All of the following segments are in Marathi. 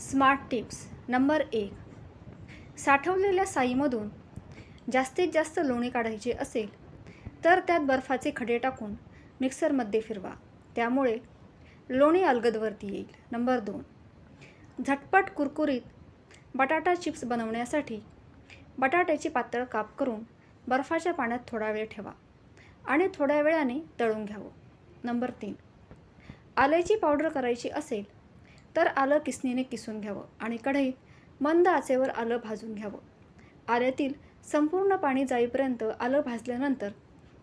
Smart tips. नंबर एक साठवलेल्या साईमधून जास्तीत जास्त लोणी काढायची असेल तर त्यात बर्फाचे खडे टाकून मिक्सरमध्ये फिरवा. त्यामुळे लोणी अलगदवरती येईल. नंबर दोन झटपट कुरकुरीत बटाटा चिप्स बनवण्यासाठी बटाट्याची पातळ काप करून बर्फाच्या पाण्यात थोडा वेळ ठेवा आणि थोड्या वेळाने तळून घ्यावं. नंबर तीन आल्याची पावडर करायची असेल तर आलं किसणीने किसून घ्यावं आणि कढईत मंद आचेवर आलं भाजून घ्यावं. आल्यातील संपूर्ण पाणी जाईपर्यंत आलं भाजल्यानंतर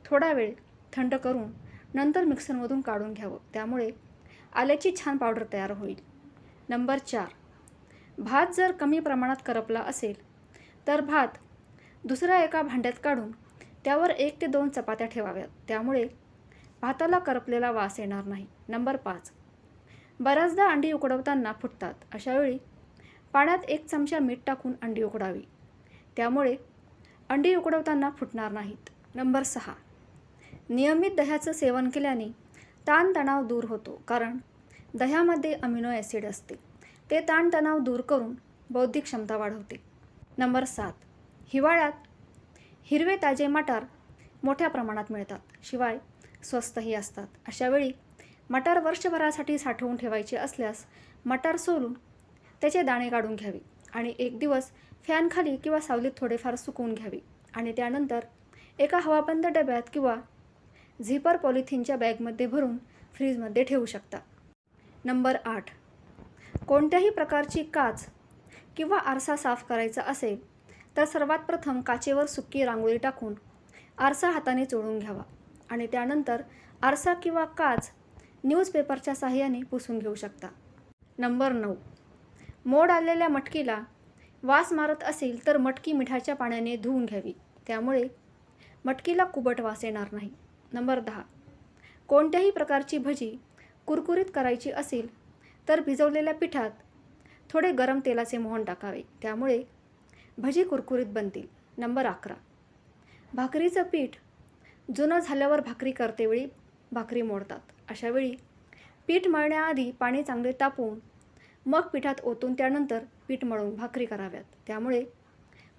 थोडा वेळ थंड करून नंतर मिक्सरमधून काढून घ्यावं. त्यामुळे आल्याची छान पावडर तयार होईल. नंबर चार. भात जर कमी प्रमाणात करपला असेल तर भात दुसऱ्या एका भांड्यात काढून त्यावर एक ते दोन चपात्या ठेवाव्यात. त्यामुळे भाताला करपलेला वास येणार नाही. नंबर पाच. बऱ्याचदा अंडी उकडवताना फुटतात. अशावेळी पाण्यात एक चमचा मीठ टाकून अंडी उकडावी. त्यामुळे अंडी उकडवताना फुटणार नाहीत. नंबर सहा. नियमित दह्याचं सेवन केल्याने ताणतणाव दूर होतो कारण दह्यामध्ये अमिनो ॲसिड असते. ते ताणतणाव दूर करून बौद्धिक क्षमता वाढवते. नंबर सात. हिवाळ्यात हिरवे ताजे मटार मोठ्या प्रमाणात मिळतात. शिवाय स्वस्तही असतात. अशावेळी मटार वर्षभरासाठी साठवून ठेवायचे असल्यास मटार सोलून त्याचे दाणे काढून घ्यावे आणि एक दिवस फॅनखाली किंवा सावलीत थोडेफार सुकवून घ्यावे आणि त्यानंतर एका हवाबंद डब्यात किंवा झिपर पॉलिथिनच्या बॅगमध्ये भरून फ्रीजमध्ये ठेवू शकता. नंबर आठ. कोणत्याही प्रकारची काच किंवा आरसा साफ करायचा असेल तर सर्वात प्रथम काचेवर सुकी रांगोळी टाकून आरसा हाताने चोळून घ्यावा आणि त्यानंतर आरसा किंवा काच न्यूजपेपरच्या साहाय्याने पुसून घेऊ शकता. नंबर नऊ. मोड आलेल्या मटकीला वास मारत असेल तर मटकी मिठाच्या पाण्याने धुवून घ्यावी. त्यामुळे मटकीला कुबट वास येणार नाही. नंबर दहा. कोणत्याही प्रकारची भजी कुरकुरीत करायची असेल तर भिजवलेल्या पिठात थोडे गरम तेलाचे मोहन टाकावे. त्यामुळे भजी कुरकुरीत बनतील. नंबर अकरा. भाकरीचं पीठ जुनं झाल्यावर भाकरी करतेवेळी भाकरी मोडतात. अशावेळी पीठ मळण्याआधी पाणी चांगले तापवून मग पिठात ओतून त्यानंतर पीठ मळून भाकरी कराव्यात. त्यामुळे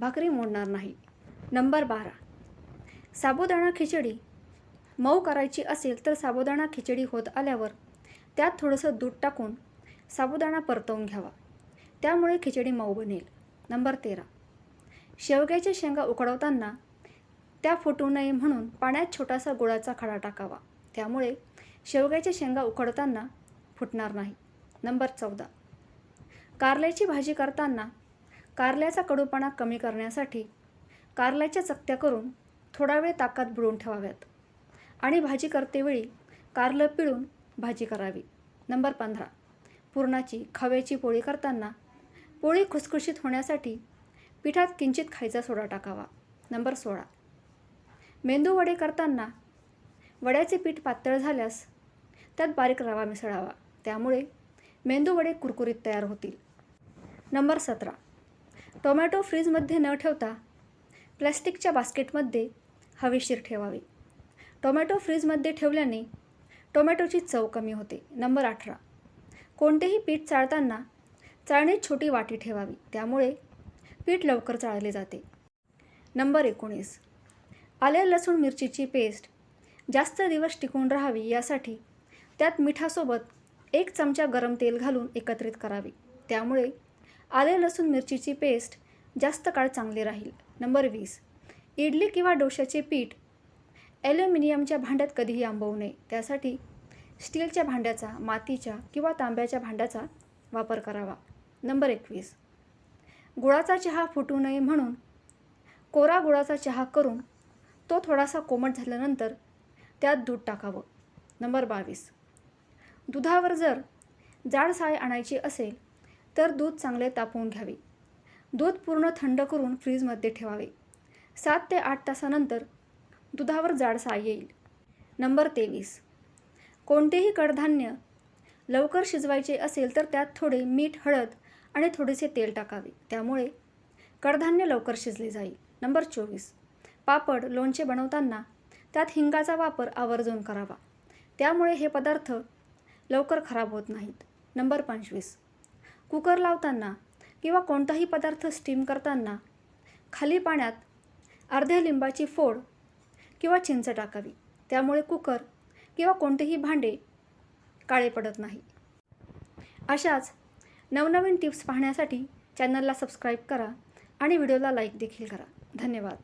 भाकरी मोडणार नाही. नंबर बारा. साबुदाणा खिचडी. मऊ करायची असेल तर साबुदाणा खिचडी होत आल्यावर त्यात थोडंसं दूध टाकून साबुदाणा परतवून घ्यावा. त्यामुळे खिचडी मऊ बनेल. नंबर तेरा. शेवग्याच्या शेंगा उकडवताना त्या फुटू नये म्हणून पाण्यात छोटासा गुळाचा खडा टाकावा. त्यामुळे शेवग्याच्या शेंगा उकडताना फुटणार नाही. नंबर चौदा. कारल्याची भाजी करताना कारल्याचा कडूपणा कमी करण्यासाठी कारल्याच्या चकत्या करून थोडा वेळ ताकात बुडवून ठेवाव्यात आणि भाजी करतेवेळी कारलं पिळून भाजी करावी. नंबर पंधरा. पुरणाची खव्याची पोळी करताना पोळी खुसखुशीत होण्यासाठी पिठात किंचित खायचा सोडा टाकावा. नंबर सोळा. मेंदू वडे करताना वड्याचे पीठ पातळ झाल्यास त्यात बारीक रवा मिसळावा. त्यामुळे मेंदू वडे कुरकुरीत तयार होतील. नंबर सतरा. टोमॅटो फ्रीजमध्ये न ठेवता प्लॅस्टिकच्या बास्केटमध्ये हवेशीर ठेवावे. टोमॅटो फ्रीजमध्ये ठेवल्याने टोमॅटोची चव कमी होते. नंबर अठरा. कोणतेही पीठ चाळताना चाळणीत छोटी वाटी ठेवावी. त्यामुळे पीठ लवकर चाळले जाते. नंबर एकोणीस. आले लसूण मिरचीची पेस्ट जास्त दिवस टिकून राहावी यासाठी त्यात मिठासोबत एक चमचा गरम तेल घालून एकत्रित करावे. त्यामुळे आले लसूण मिरचीची पेस्ट जास्त काळ चांगली राहील. नंबर वीस. इडली किंवा डोशाचे पीठ ॲल्युमिनियमच्या भांड्यात कधीही आंबवू नये. त्यासाठी स्टीलच्या भांड्याचा मातीच्या किंवा तांब्याच्या भांड्याचा वापर करावा. नंबर एकवीस. गुळाचा चहा फुटू नये म्हणून कोरा गुळाचा चहा करून तो थोडासा कोमट झाल्यानंतर त्यात दूध टाकावं. नंबर बावीस. दुधावर जर जाड साय आणायची असेल तर दूध चांगले तापवून घ्यावे. दूध पूर्ण थंड करून फ्रीजमध्ये ठेवावे. सात ते आठ तासानंतर दुधावर जाड साय येईल. नंबर तेवीस. कोणतेही कडधान्य लवकर शिजवायचे असेल तर त्यात थोडे मीठ हळद आणि थोडेसे तेल टाकावे. त्यामुळे कडधान्य लवकर शिजले जाईल. नंबर चोवीस. पापड लोणचे बनवताना त्यात हिंगाचा वापर आवर्जून करावा. त्यामुळे हे पदार्थ लवकर खराब होत नाहीत. नंबर पंचवीस. कुकर लावताना किंवा कोणताही पदार्थ स्टीम करताना खाली पाण्यात अर्ध्या लिंबाची फोड किंवा चिंच टाकावी. त्यामुळे कुकर किंवा कोणतेही भांडे काळे पडत नाही. अशाच नवनवीन टिप्स पाहण्यासाठी चॅनलला सबस्क्राईब करा आणि व्हिडिओला लाईक देखील करा. धन्यवाद.